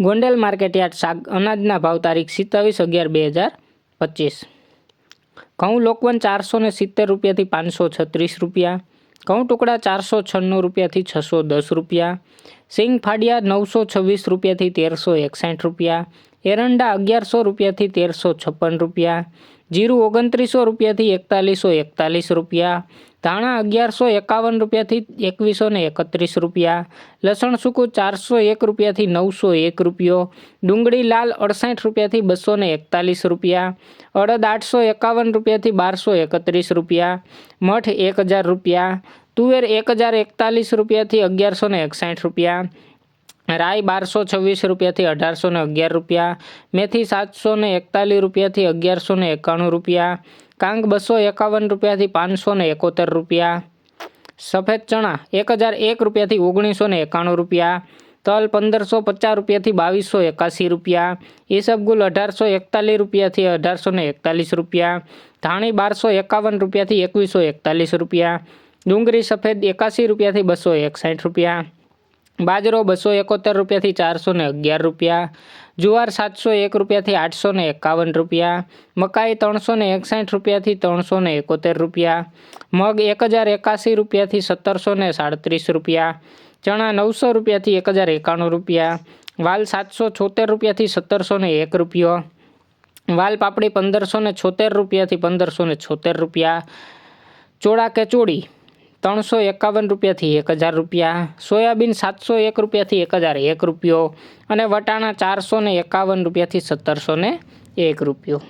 Gondal market yard શાક અનાજના ભાવ તારીખ સિત્તાવીસ અગિયાર બે હજાર પચીસ. ઘઉં લોકવન ચારસો ને સિત્તેર રૂપિયાથી પાંચસો છત્રીસ રૂપિયા. ઘઉં ટુકડા ચારસો છન્નું રૂપિયાથી છસો દસ રૂપિયા. સિંગ ફાડિયા નવસો છવ્વીસ રૂપિયાથી તેરસો એકસાઠ રૂપિયા. એરંડા અગિયારસો રૂપિયાથી તેરસો છપ્પન રૂપિયા. જીરું ઓગણત્રીસો રૂપિયાથી એકતાલીસો એકતાલીસ રૂપિયા. ધાણા અગિયારસો એકાવન રૂપિયાથી એકવીસો ને એકત્રીસ રૂપિયા, લસણ સૂકું ચારસો એક રૂપિયાથી નવસો એક રૂપિયો, ડુંગળી લાલ અડસાઠ રૂપિયાથી બસો ને એકતાલીસ રૂપિયા, અડદ આઠસો એકાવન રૂપિયાથી બારસો એકત્રીસ રૂપિયા, મઠ એક હજાર રૂપિયા, તુવેર એક હજાર એકતાલીસ રૂપિયાથી અગિયારસો ને એકસાઠ રૂપિયા રાય બારસો છવ્વીસ રૂપિયાથી અઢારસો ને અગિયાર રૂપિયા, મેથી સાતસો ને એકતાલીસ રૂપિયાથી અગિયારસો ને એકાણું રૂપિયા કાંગ બસો એકાવન રૂપિયાથી પાંચસો ને એકોતેર રૂપિયા. સફેદ ચણા એક હજાર એક રૂપિયાથી ઓગણીસો ને એકાણું રૂપિયા. તલ પંદરસો પચાસ રૂપિયાથી બાવીસો એકાસી રૂપિયા. ઈસબગુલ અઢારસો એકતાલીસ રૂપિયાથી અઢારસો ને એકતાલીસ રૂપિયા. ધાણી બારસો એકાવન રૂપિયાથી એકવીસો એકતાલીસ રૂપિયા. ડુંગળી સફેદ એકાસી રૂપિયાથી બસો એકસાઠ રૂપિયા. બાજરો બસો એકોતેર રૂપિયાથી ચારસો ને અગિયાર રૂપિયા, જુવાર સાતસો એક રૂપિયાથી આઠસો ને એકાવન રૂપિયા, મકાઈ ત્રણસો ને એકસાઠ રૂપિયાથી ત્રણસો ને એકોતેર રૂપિયા, મગ એક હજાર એકાસી રૂપિયાથી સત્તરસો ને સાડત્રીસ રૂપિયા, ચણા નવસો રૂપિયાથી એક હજાર એકાણું રૂપિયા, વાલ સાતસો છોતેર રૂપિયાથી સત્તરસો ને એક રૂપિયો, વાલ પાપડી પંદરસો ને છોતેર રૂપિયાથી પંદરસો ને છોતેર રૂપિયા, ચોળા કે ચોળી ત્રણસો એકાવન રૂપિયાથી એક હજાર રૂપિયા, સોયાબીન સાતસો એક રૂપિયાથી એક હજાર એક રૂપિયો અને વટાણા ચારસો એકાવન રૂપિયાથી સત્તરસો એક રૂપિયો.